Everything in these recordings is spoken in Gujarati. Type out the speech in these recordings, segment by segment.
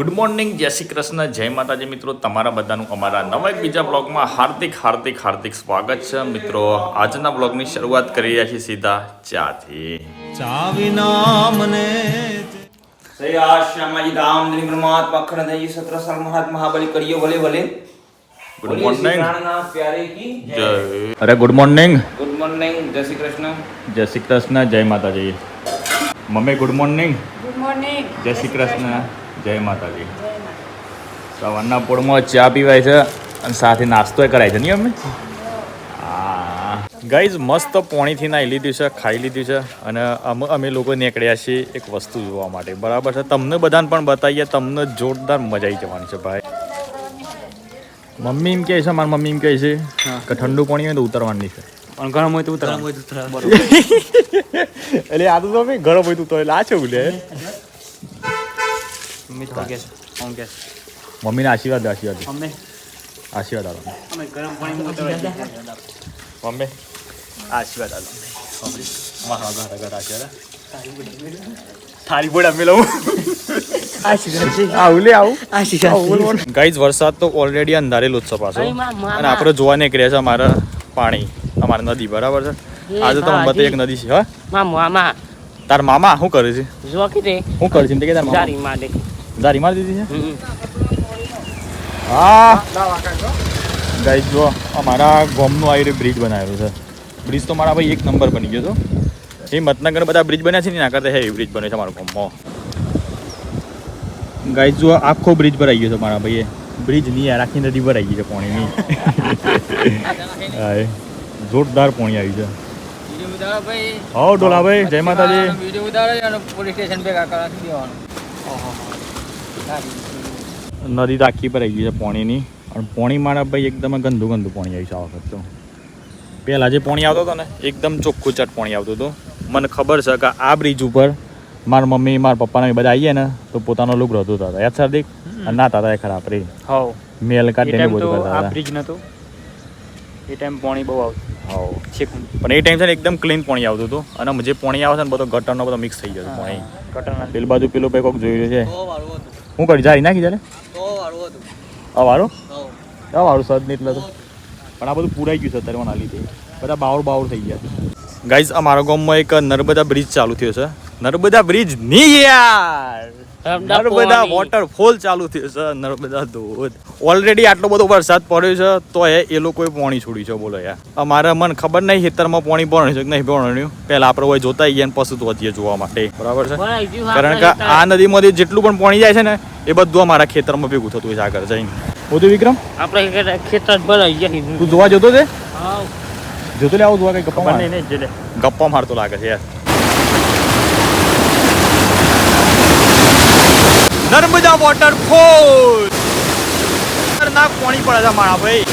ગુડ મોર્નિંગ જય શ્રી કૃષ્ણ જય માતાજી મિત્રો તમારા બધાનું અમારા નવા એક બીજા બ્લોગમાં હાર્દિક હાર્દિક હાર્દિક સ્વાગત છે મિત્રો. આજના બ્લોગની શરૂઆત કરી રહ્યા છીએ સીધા ચાથી. ચાવિના મને શ્રેયા શ્યામાજી ધામ નિર્મમાત મખણ દઈ સત્ર સર મહાત મહાબલી કર્યો ભલે ભલે ગુડ બોલીએ શ્રી મોર્નિંગ પ્રાણનાથ પ્યારે કી જય. અરે ગુડ મોર્નિંગ ગુડ મોર્નિંગ જય શ્રી કૃષ્ણ. જય શ્રી કૃષ્ણ જય Mataji. Mummy good morning good morning જય શ્રી કૃષ્ણ. જય માતાજી. સવારના પોળમાં ચા પીવાય છે અને સાથે નાસ્તો કરાય છે નહીં અમે હા. ગાઈઝ મસ્ત પોણીથી નાહી લીધું છે ખાઈ લીધું છે અને અમે અમે લોકો નીકળ્યા છીએ એક વસ્તુ જોવા માટે. બરાબર છે? તમને બધાને પણ બતાવીએ તમને જોરદાર મજા આવી જવાની છે ભાઈ. મમ્મી એમ કહે છે મારી મમ્મી એમ કહે છે કે ઠંડુ પાણી હોય તો ઉતરવાની છે. પણ ગરમ હોય તો ઉતરા એટલે આ તો તમે ગરમ હોય તો એટલે આ છે લે મમ્મીને આશીર્વાદ દે, આશીર્વાદ દે. અમે આશીર્વાદ આલો. અમે ગરમ પાણી ઉતરવા મમ્મી. આશીર્વાદ આલો. મારા ઘર ઘર આશીર્વાદ થાળી બોડ અમે લઉં આવું ગાઈઝ વરસાદ તો ઓલરેડી અંધારેલો જ છે પાછો. અને આપણે જોવા નીકળ્યા છે અમારા પાણી. અમારી નદી બરાબર છે? આજે તો અંબત એક નદી છે હા? માં મામા તાર મામા શું કરે છે? શું કરે છે? તાર મામા. દારી મારી દીધી છે. હા. ગાઈઝ જો અમારા ગોમનું આવી બ્રિજ બનાવેલું છે. બ્રિજ તો મારા ભાઈ એક નંબર બની ગયો હતો. એ મતનગર બધા બ્રિજ બન્યા છે ને એના કરતા હેવી બ્રિજ બન્યો છે મારા ગોમમાં. ગાઈઝ જો આખો બ્રિજ આવી ગયો છે મારા ભાઈએ. બ્રિજ નહીં રાખી નદી પર આવી ગઈ છે પાણીની. હા જોરદાર પાણી આવી છે. હો ડોલાભાઈ જય માતાજી. નદી તો આખી પર આવી ગઈ છે પાણીની. અને પાણી મારા ભાઈ એકદમ ગંદુ ગંદુ પાણી આવી છે આ વખત તો. પહેલાં જે પાણી આવતો હતો ને એકદમ ચોખ્ખું ચટ પાણી આવતું હતું. મને ખબર છે કે આ બ્રિજ ઉપર મારા મમ્મી મારા પપ્પાને બધા આવીએ ને તો પોતાનો લુક રહેતો હતા યાદ સરદીક હતા એ ખરાબ રે હાવ. મેલ કાઢીને બધું આ કરતા બ્રિજ નતો. એ ટાઈમ પાણી બહુ આવતું. હાવ. છેક પણ એ ટાઈમ છે ને એકદમ ક્લીન પાણી આવતું હતું. અને જે પાણી આવે છે ને બધો ગટરનો બધો મિક્સ થઈ જતો પાણી. ગટરના પેલી બાજુ પેલું ભાઈ જોઈ જોયું છે. હું કરી જારી નાખી વાળું આ વાળું? સદ નહીં એટલે તો. પણ આ બધું પૂરાઈ ગયું છે અત્યારે મને આ લીધે. બધા બાવળ બાવળ થઈ ગયા. ગાઈઝ અમારા ગામમાં એક નર્મદા બ્રિજ ચાલુ થયો છે. નર્મદા બ્રિજ નહીં યાર! નર્મદા વોટરફોલ ચાલુ થયો છે નર્મદા ધોધ. ઓલરેડી આટલો બધો વરસાદ પડ્યો છે તો એ એ લોકોએ પાણી છોડ્યું છે બોલો યાર. અમારે મને ખબર નહીં ખેતરમાં પાણી ભરણ્યું છે કે નહીં ભરણ્યું પહેલા આપણે હોય જોતા ને પછી તો જોવા માટે. બરાબર છે? કારણ કે આ નદીમાંથી જેટલું પણ પાણી જાય છે ને એ બધું અમારા ખેતરમાં ભેગું થતું હોય છે આગળ જઈને. બધું વિક્રમ. આપણે ખેતર- ભરાઈ ગયા તું જોવા જતો છે જોતો લે આવું જોવા કઈ ગપ્પા માર. ગપ્પા મારતો લાગે છે યાર. નર્મદા વોટરફોલ ખતરનાક પાણી પડે છે મારા ભાઈ.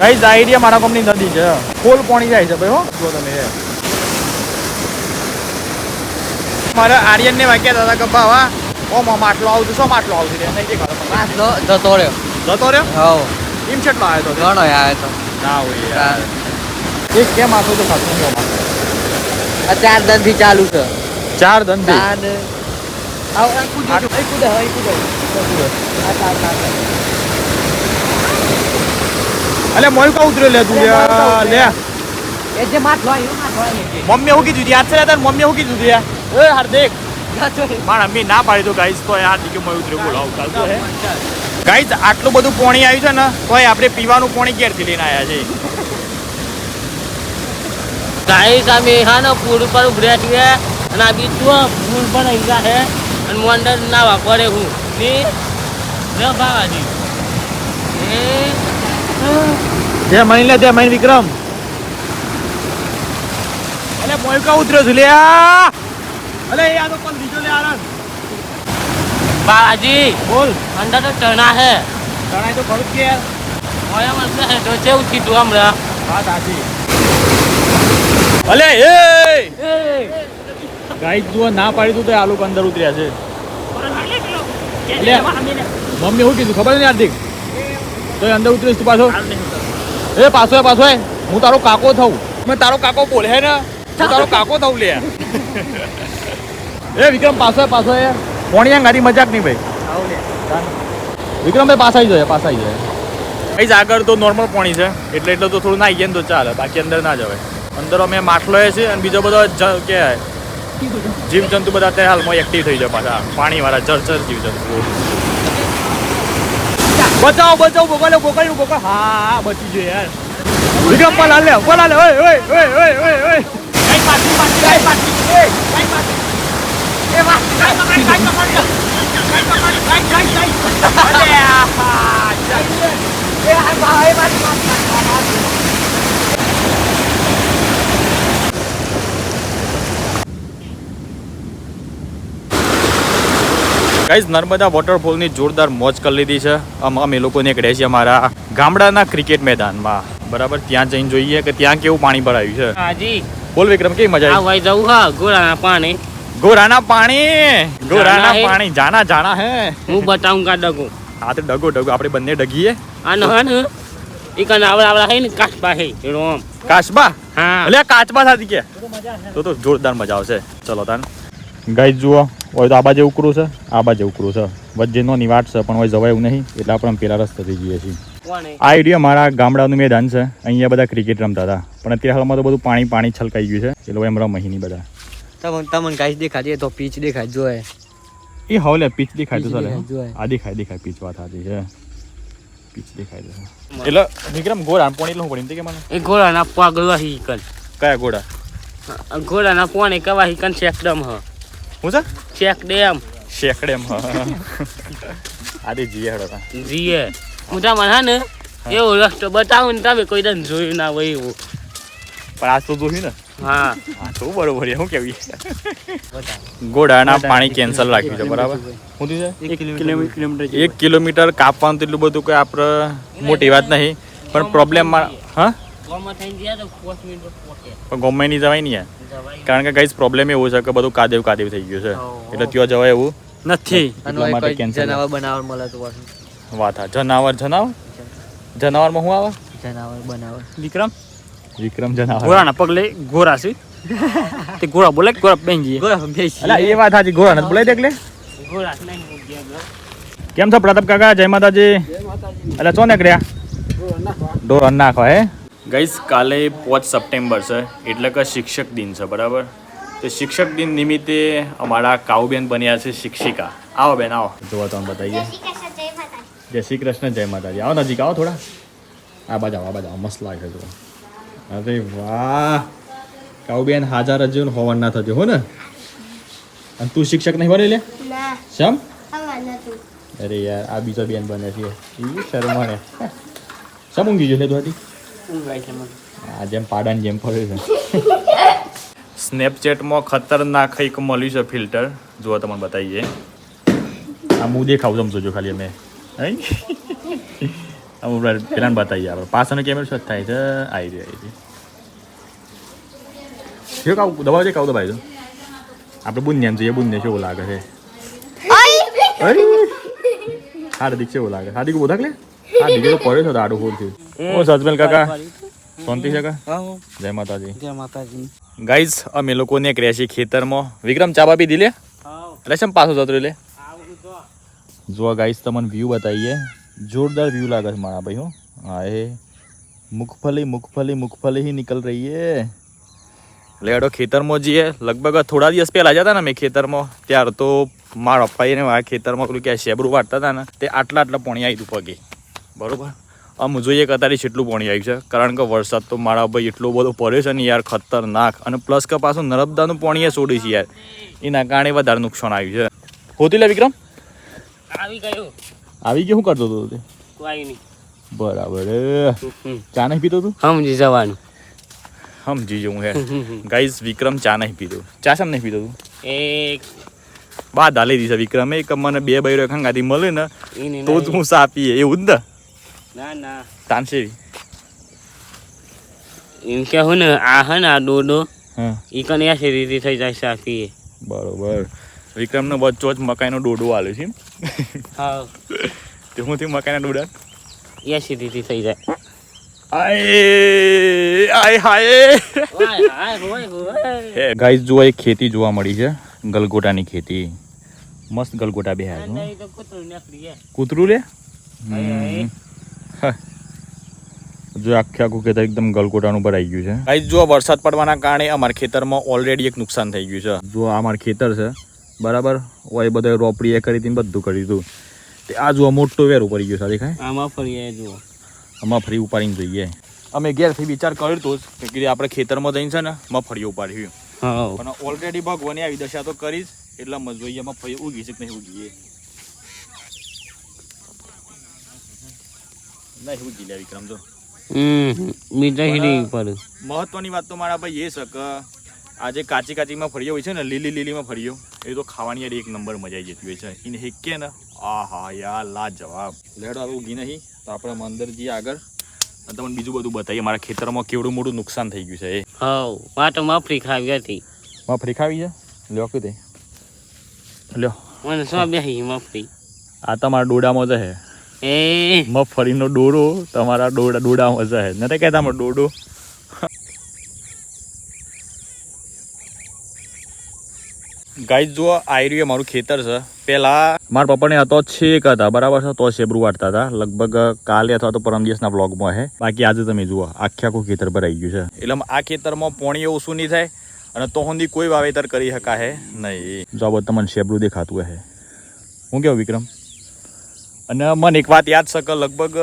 કઈ આઈડિયા મારા ગામની નદી છે. ફૂલ પાણી જાય છે ભાઈ હો. જો તમે. મારા આર્યન ને વાક્યા દાદા કે બાવા ઓમ આટલો આવતું શું માટલો આવતું રે નહીં દેખાતો. જતો રહ્યો જતો રહ્યો હા એમ છેટલો આવ્યો તો? ઘણો આવે તો. ના હોય યાર. એક કેમ આતો તો અમારે. આ ચાર દનથી ચાલુ છે. ચાર ધંધે ચાર. આવ, આ કૂદો. અહીં કૂદો, અહીં કૂદો. આ ચાર, ચાર, ચાર. અલે મોય કા ઉતર્યો લે તું લે. એ જે માટલો આવ્યો, માટલો આવ્યો જે. મમ્મી હું કીધું યાદ છે ને તાર મમ્મી હું કીધું તું યાર એ હાર્દિક. મારા મમ્મી ના પાડી તો ગાઈસ તો યાર દીકરી મોય ઉતર્યો બોલાવ ચાલતો હે ગાઈસ આટલું બધું પોણી આવ્યું છે ને તોય આપણે પીવાનું પોણી ક્યારથી લઈને આવ્યા છે ગાઈસ અમે હા ને પુલ પર ઉભર્યા છીએ અને આ બીજું પર આવી ગયા છે અને મોંડર ના વાપરે હું. ને ન ભાવા એ. જે મહિન લે તે મહિન વિક્રમ. અલે મોયકા ઉતર્યો છું લે આ. અલે એ આ તો પણ બીજો લે આરન બાજી બોલ. અંદર તો ચણા હે. જણાય તો ખરું કે. ઓયા મને તો તો જેવું કીધું હમણાં? વાત સાચી. અલે એ. ગાઈસ, જુઓ, ના પાડી તું તો આ લોકો અંદર ઉતર્યા છે. મમ્મી શું કીધું, ખબર નહીં હાર્દિક? તો અંદર ઉતરીશ તું પાછો? એ પાછો પાછો હું તારો કાકો થઉં. મેં તારો કાકો બોલે ને. તારો કાકો થઉં લે. એ વિક્રમ પાછો પાછો, એ. પોણી આ ગાડી મજાક નહીં, ભાઈ. વિક્રમ ભાઈ પાસાઈ જાય પાસ આવી જાય. કઈ આગળ તો નોર્મલ પોણી છે. એટલે એટલે તો થોડું નાઈ ગયા ને તો ચાલે. બાકી અંદર ના જવાય. અંદર અમે માટલો છે અને બીજો બધો જ- કે જીવ જંતુ બધા અત્યારે હાલમાં એક્ટિવ થઈ જાય પાછા. પાણીવાળા જળચર જીવજંતુ બચાવો બચાવો બોકાલે બોકાલે બોકા હા હા બચી જાય યાર. વિક્રમ પલા લે પલા લે. ઓય ઓય ઓય ઓય ઓય ઓય. કઈ પાછી પાછી કઈ પાછી એ. કઈ પાછી એ વાહ કઈ પકડ કઈ પકડ કઈ પકડ કઈ કઈ કઈ અરે આ એ આ ભાઈ મારી ગાઈઝ નર્મદા વોટરફોલની જોરદાર મોજ કરી લીધી છે. અમે લોકોને એક રહે છે અમારા ગામડાના ક્રિકેટ મેદાનમાં. બરાબર? ત્યાં જઈને જોઈએ કે ત્યાં કેવું પાણી ભરાયું છે. હાજી. બોલ વિક્રમ કેવી મજા આવી? ભાઈ જવું હા ગોરાના પાણી. ગોરાના પાણી? ગોરાના પાણી જાના જાના હે. હું બતાવું કા ડગું? હા તો ડગો ડગો આપણે બંને ડગીએ. હે ને કને આવડા આવડા હે ને કાચબા હે રોમ કાચબા? હા. એટલે કાચબા સાથી કે? તો તો જોરદાર મજા આવશે. ચલો તાન. ગાઈ જુઓ હોય તો આ બાજુ ઉકરું છે આ બાજુ ઉકરું છે. વચ્ચે નો નિવાટ છે પણ હોય જવાય એવું નહીં એટલે આપણે પેલા રસ્તેથી જઈએ છીએ. આ એરિયા મારા ગામડાનું મેદાન છે અહીંયા બધા ક્રિકેટ રમતા હતા. પણ અત્યારે હાલમાં તો બધું પાણી પાણી છલકાઈ ગયું છે એ લોકો એમ રમે નહીં બધા. તમને તમને ગાઈસ દેખાતી તો પીચ દેખાય જોય એ. હવે પીચ દેખાય તો ચાલે. આ દેખાય દેખાય પીચ વાત સાચી છે. પીચ દેખાય છે એટલે વિક્રમ ગોળા પોણી એટલે હું પડી કે મને? એ ગોળા ના પાગલવા કન કયા ગોળા? આ પોણી પોણે કવાહી કન એકદમ હ. હું છે? શેક ડેમ. શેકડેમ આદિ જીએ હડો. જીએ. હું તા હા ને એવો રસ્તો બતાવું ને તમે કોઈ દન જોયું ના હોય એવું. પણ આ તો જોયું ને? હા. હા તો બરોબર છે શું કેવી? ગોડાના પાણી કેન્સલ રાખ્યું છે બરાબર? શું થયું છે? એક કિલોમીટર એક કિલોમીટર કાપવાનું તો એટલું બધું કોઈ આપણે મોટી વાત નહીં પણ પ્રોબ્લેમમાં હા? ગોમાં થઈને ગયા તો પાંચ મિનિટ પોકે પણ ગમે નહીં જવાય નહીં યાર? કારણ કે કઈ પ્રોબ્લેમ એવું છે કે બધું કાદેવ કાદેવ થઈ ગયું છે. એટલે ત્યાં જવાય એવું નથી. જનાવર બનાવર મળે તો વાત હા. જનાવર જનાવર? જનાવરમાં શું આવે? જનાવર બનાવર. વિક્રમ? વિક્રમ જનાવર. ઘોડાના પગલે ઘોડા છે. તે ઘોડા બોલે ઘોડા બેન જઈએ બરાબર બેસી અલા એ વાત હાજી ઘોડા નથી બોલાય દેખલે? હું. કેમ છો પ્રતાપ કાકા? જય માતાજી. એટલે ચો નીકળ્યા ડોર નાખો હે? ગઈસ કાલે પાંચ સપ્ટેમ્બર છે એટલે કે શિક્ષક દિન છે બરાબર? તો શિક્ષક દિન નિમિત્તે અમારા કાઉબેન બન્યા છે શિક્ષિકા. આવો બેન આવો. જોવા તમે બતાવીએ. જય શ્રી કૃષ્ણ જય માતાજી. આવો નજીક આવો થોડા. આ બાજુ આવો આ બાજુ આવો. મસ્ત લાગે છે અરે વાહ! કાઉબેન હાજર હજુ હોવન ના થજો હો ને? અને તું શિક્ષક નહીં બને લે ના. શમ? અરે યાર આ બીજો બેન બને છે. એ શર્માને શમ ઊંઘી ગયો લે તું હતી ઊંઘાય છે મને. આ જેમ પાડાની જેમ ફરે છે. સ્નેપચેટમાં ખતરનાક એક મળ્યું છે ફિલ્ટર જો તમને બતાવીએ. આ હું દેખાવ છું જોજો ખાલી અમે. પેલા બતાવીએ આપણે. પાછળનો કેમેરો શોધ થાય છે. આવી રહ્યો આવી રહ્યો કાવ દબાવ છે કાવ દબાવી દો આપણે બુન્યામ જોઈએ બુન્યા એવું લાગે છે. હાર્દિક છે એવું લાગે? હાર્દિક બોધા લે? હાર્દિક તો પડ્યો છે દાડો ફૂલ થયું ઓ સજમેલ કાકા શાંતિ છે કા જય માતાજી. જય માતાજી. ગાઈઝ અમે લોકોને ક્રેશી ખેતરમાં. વિક્રમ ચાબા બી દીલે એટલે પાછો જતો એટલે જો. ગાઈઝ તમને વ્યૂ બતાવીએ. જોરદાર વ્યૂ લાગે છે મારા ભાઈ હો હા એ મુખફલી મુખફલી મુખફલી હી નીકળ રહી હે. એડો ખેતરમાં જઈએ. લગભગ થોડા દિવસ પહેલા જતા ને અમે ખેતરમાં. ત્યાર તો મારા પપ્પાએ ને મારા ખેતરમાં પેલું ક્યાં શેબરું વાટતા હતા ને તે આટલા આટલા પોણી આવી હતું પગે. બરોબર? આમ જોઈએ કે અત્યારે કેટલું પાણી આવ્યું છે. કારણ કે વરસાદ તો મારા ભાઈ એટલો બધો પડ્યો છે ને યાર ખતરનાક. અને પ્લસ કે પાછું નર્મદાનું પાણી એ છોડી છે યાર. એના કારણે વધારે નુકસાન આવ્યું છે. હોતી લે વિક્રમ? આવી ગયું. આવી ગયો? શું કરતો હતો તે? કોઈ નહીં. બરાબર ચા નહીં પીતો તું? સમજી જવાનું. સમજી જવું હે. ગાઈઝ વિક્રમ ચા નહીં પીતો. ચા શેમ નહીં પીતો તું? એક. બાદ હાલી દીધા વિક્રમે. કે મને બે બૈરો ખાંગાથી મળે ને તો જ હું ચા પીએ. એવું જ ને? ના ના. તાનસેવી. એમ કે હું ને આ હે ને આ ડોડો ઈ કને એસી થઈ જાય સાફી બરોબર. વિક્રમને વચ્ચો જ મકાઈનો ડોડો આલ્યો છે? હા. તે હું થી મકાઈના ડોડા એસી રીતે થઈ જાય. ગાઈસ જો એક ખેતી જોવા મળી છે. ગલગોટાની ખેતી. મસ્ત ગલગોટા બે કૂતરું કૂતરું લે? જો આખે આખું ખેતર એકદમ ગલગોટાનું આવી ગયું છે. ગાઈસ જો વરસાદ પડવાના કારણે અમારા ખેતરમાં ઓલરેડી એક નુકસાન થઈ ગયું છે. જો આ અમારું ખેતર છે બરાબર? ઓય બધે રોપડી એ કરી હતી બધું કરી દીધું. તે આ જુઓ મોટો વેર પડી ગયો સારી ખાય આમાં ફરી જુઓ. આમાં ફરી ઉપાડીને જોઈએ. અમે ઘેરથી વિચાર કર્યો હતો જ કે આપણે ખેતરમાં જઈને છે ને મગફળી ઉપાડ્યું પણ ઓલરેડી ભગવાને આવી દશા તો કરીશ એટલે અમે જોઈએ મગફળી ઉગી છે કે નહીં ઉગી નહીં ઉગી લે વિક્રમ જો. હમ બીજા હીરી પર મહત્વની વાત તો મારા ભાઈ એ છે કે આજે જે કાચી કાચીમાં ફળીઓ હોય છે ને લીલી લીલીમાં ફળીઓ એ તો ખાવાની યાર એક નંબર મજા આવી જતી હોય છે. એને હેકે ને આ હા યાર લાજવાબ. લેડો હવે ઉગી નહીં તો આપણે મંદર જઈએ આગળ. અને તમને બીજું બધું બતાવીએ મારા ખેતરમાં કેવડું મોટું નુકસાન થઈ ગયું છે એ. હવ વાટ મફરી ખાવી હતી. મફરી ખાવી છે? લ્યો કીધે લ્યો. મને શું બેહી મફરી. આ તમારા ડોડામાં જ હે. એ. મગફળીનો ડોડો તમારા ડોડા ડોડામાં જ હે નથી કહેતા અમારો ડોડો. ગાઈસ જો આયર્યું મારું ખેતર છે. પેલા મારા પપ્પાને હતો છેક હતા બરાબર છે? તો શેબરું વાટતા હતા. લગભગ કાલે અથવા તો પરમ દિવસના વ્લોગમાં હે. બાકી આજે તમે જુઓ આખે આખું ખેતર ભરાઈ ગયું છે. એટલે આ ખેતરમાં પોણી ઓછું નહીં થાય. અને તો સુધી કોઈ વાવેતર કરી શકા હે નહીં. જો બધું તમને શેબરું દેખાતું હે. હું કેવું વિક્રમ? અને મને એક વાત યાદ શકે લગભગ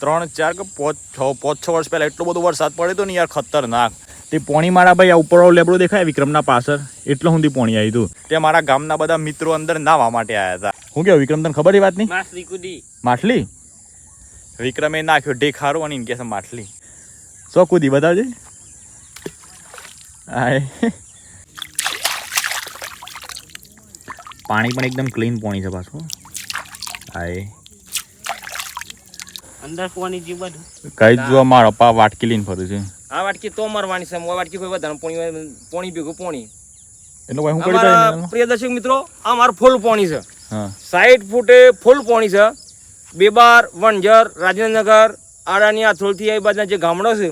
ત્રણ ચાર કે પાંચ છ પાંચ છ વર્ષ પહેલાં એટલો બધો વરસાદ પડ્યો હતો ને યાર ખતરનાક. તે પોણી મારા ભાઈ ઉપરવાળો લેબડો દેખાય વિક્રમના પાછળ? એટલો સુધી પોણી આવ્યું હતું તે મારા ગામના બધા મિત્રો અંદર નાવા માટે આવ્યા હતા. હું કેવું વિક્રમ તને ખબર એ વાતની? નહીં કુદી. માછલી? વિક્રમે નાખ્યો ઢેખારો અને કે છે માછલી. સો કુદી બતાવજે. પાણી પણ એકદમ ક્લીન પાણી છે પાછું. આય અંદર કોની જી બધું? કઈ જો મારા પપ્પા વાટકી લઈને ફરું છે. આ વાટકી તો મરવાની છે મો વાટકી કોઈ વધારે પોણી પોણી ભેગું પોણી. એટલે હું કરી દઉં પ્રિય દર્શક મિત્રો આ મારું ફૂલ પોણી છે. હા. સાઈઠ ફૂટે ફૂલ પોણી છે. બેબાર વણઝર રાજેન્દ્રનગર આડાની આથોલથી આ બાજુના જે ગામડો છે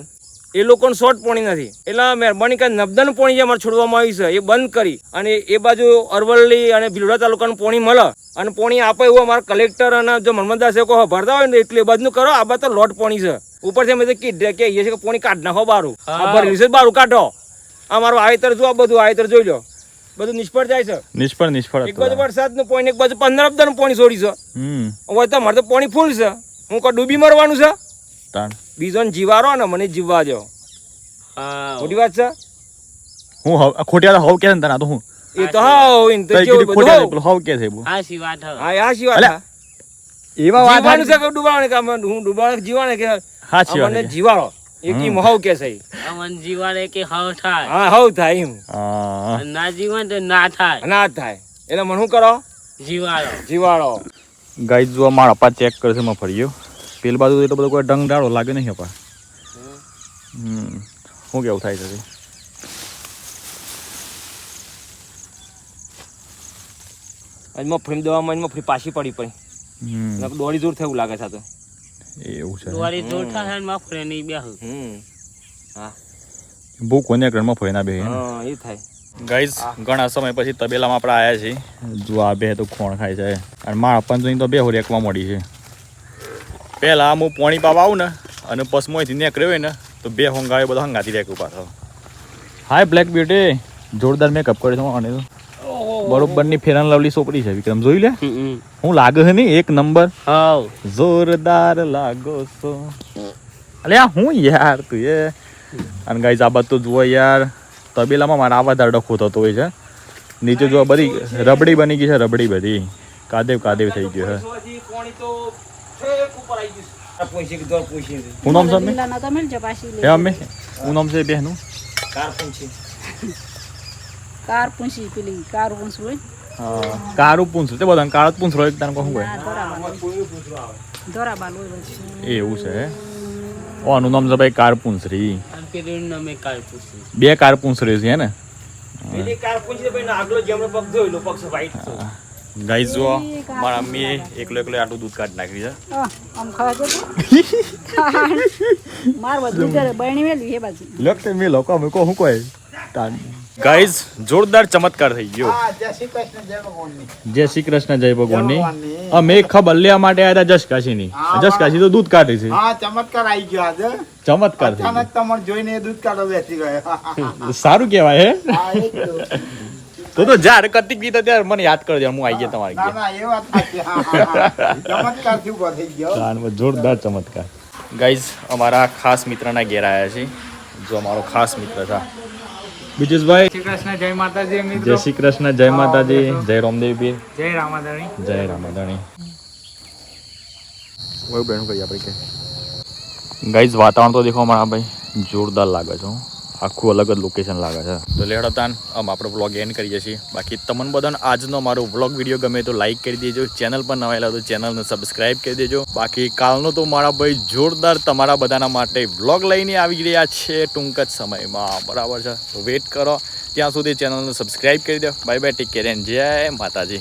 એ લોકોને શોર્ટ પોણી નથી. એટલે મહેરબાની કરીને નબદન પોણી જે અમારે છોડવામાં આવી છે એ બંધ કરી અને એ બાજુ અરવલ્લી અને ભીલોડા તાલુકાનું પોણી મળે અને પોણી આપે એવું અમારા કલેક્ટર અને જો મનમદાસ કોઈ ભરતા હોય ને એટલે એ બાજુનું કરો આ બાજુ લોટ પોણી છે. ઉપરથી અમે કીધે કે એ છે કે પોણી કાઢ નાખો બારું. આ ભરેલું છે બારું કાઢો. આ મારું આયતર જો આ બધું આયતર જોઈ લો. બધું નિષ્ફળ જાય છે. નિષ્ફળ નિષ્ફળ એક બાજુ વરસાદનું પોણી એક બાજુ પંદર હપ્તાનું પોણી છોડી છે. હમ. તો તમારે તો પાણી ફૂલ છે. હું કોઈ ડૂબી મરવાનું છે. તાણ બીજોને જીવારો ને મને જીવવા દો મોટી વાત છે? હું હવ ખોટિયા હવ કે છે ને તને તો હું. એ તો હા ઇન તો જો બધું ખોટિયા હોવ. હવ કે છે આ સી વાત હવે? હા આ શી વાત એવા વાત જીવવાનું છે કે ડૂબાવાનું? કામ હું ડૂબાવાનું જીવાને કે હા અમને છે. જીવાડો? એક મહાવ કે છે અમન જીવાડે કે હવ થાય? હા હવ થાય એમ. હા. ના જીવન તો ના થાય. ના થાય. એટલે મને શું કરો? જીવાળો જીવાડો. ગાઈસ જો મારા પપ્પા ચેક કરશે માં ફર્યો. પેલ બાજુ એટલો બધો કોઈ ડંગ ડાળો લાગે નહીં અપા હમ. શું કેવું થાય છે આજ મફળી દવામાં મફળી પાછી પડી પડી. દોડી દૂર થયું લાગે છે તો. એવું છે. દોડી જોર થાય ને મફરે નહીં બેહું. હમ. ભૂખ કોને કરણમાં ફરીના બે હા એ થાય. ગાઈઝ ઘણા સમય પછી તબેલામાં આપણે આવ્યા છીએ. જો આ બે તો ખોણ ખાય છે. અને મારા જોઈને તો બે રેકવા મળી છે. પહેલાં હું પોણી પાવા આવું ને અને પસમોયથી નીકળ્યો હોય ને તો બે હોંગાવે બધા હંગાથી રેક પાછો હાય બ્લેક બ્યુટી જોરદાર મેકઅપ કર્યો છે અને બરોબરની ફેરન લવલી સોપડી છે વિક્રમ. જોઈ લે હું લાગે છે નહીં એક નંબર. જોરદાર લાગો છો. અલે આ હું યાર તું એ? અને ગાઈઝ આ બધું તો જુઓ યાર તબેલામાં મારા આવા ડખો થતો હોય છે. નીચે જો બધી રબડી બની ગઈ છે રબડી બધી. કાદેવ કાદેવ થઈ ગયો છે. હું નામ છે. પાછી હે અમ્મી હું નામ છે? બેનું કાર પૂંછી પેલી કાર પૂંછું હોય. ને, કારું પૂંછ તે બધા કાળ જ પૂંછ રહ્યો તને કહું હોય. હોય. હોય પછી. એવું છે ઓ આનું નામ છે ભાઈ કાર પૂંછરી. બે કાર પૂંછરી છે હે ને? પેલી કાર પૂંછી ભાઈ આગલો જેમનો પગ ધોયેલો પગ છે white ગાઈઝ જુઓ મારા અમ્મીએ એકલો એકલો આટલું દૂધ કાઢી નાખ્યું છે. આમ ખાવા જતો માર બધું કરે બહેણી મેલી એ બાજુ. લખતે મેં લોકો અમે હું કોઈ તાન. ગાઈઝ જોરદાર ચમત્કાર થઈ ગયો. હા જય શ્રી કૃષ્ણ જય ભગવાનની. જય શ્રી કૃષ્ણ જય ભગવાનની. જય ભગવાનની. અમે ખબર લેવા માટે આવ્યા હતા જશ કાશીની જશ કાશી તો દૂધ કાઢે છે. હા ચમત્કાર આવી ગયો આજે. ચમત્કાર થઈ ગયો. તમને જોઈને દૂધ કાઢો બેસી ગયો. સારું કહેવાય હે? જ તો. તો જાર જ્યારે કતિક ગીતા ત્યારે મને યાદ કરજો હું આવી ગયા તમારી ના ના એ વાત સાચી. હા, હા, હા. ઊભો થઈ ગયો. જોરદાર ચમત્કાર. ગાઈઝ અમારા ખાસ મિત્રના ઘેર આવ્યા છે જો અમારો ખાસ મિત્ર છે. બીજેશભાઈ કૃષ્ણ જય માતાજી જય શ્રી કૃષ્ણ જય માતાજી. જય રામદેવ પીર જય રામાધણી. જય રામાધણી. વહુ બેન કહીએ આપણે કે? ગાઈઝ વાતાવરણ તો દેખો મારા ભાઈ જોરદાર લાગે છે હો. આખું અલગ જ લોકેશન લાગે છે. તો લેડ હતાન આમ આપણો વ્લોગ એન્ડ કરીએ છીએ. બાકી તમને બધાને આજનો મારો વ્લોગ વીડિયો ગમે તો લાઈક કરી દેજો. ચેનલ પર નવાયેલા તો ચેનલને સબસ્ક્રાઈબ કરી દેજો. બાકી કાલનો તો મારા ભાઈ જોરદાર તમારા બધાના માટે વ્લોગ લઈને આવી રહ્યા છે ટૂંક જ સમયમાં. બરાબર છે? તો વેટ કરો. ત્યાં સુધી ચેનલને સબસ્ક્રાઇબ કરી દો. Bye bye take care and જય માતાજી.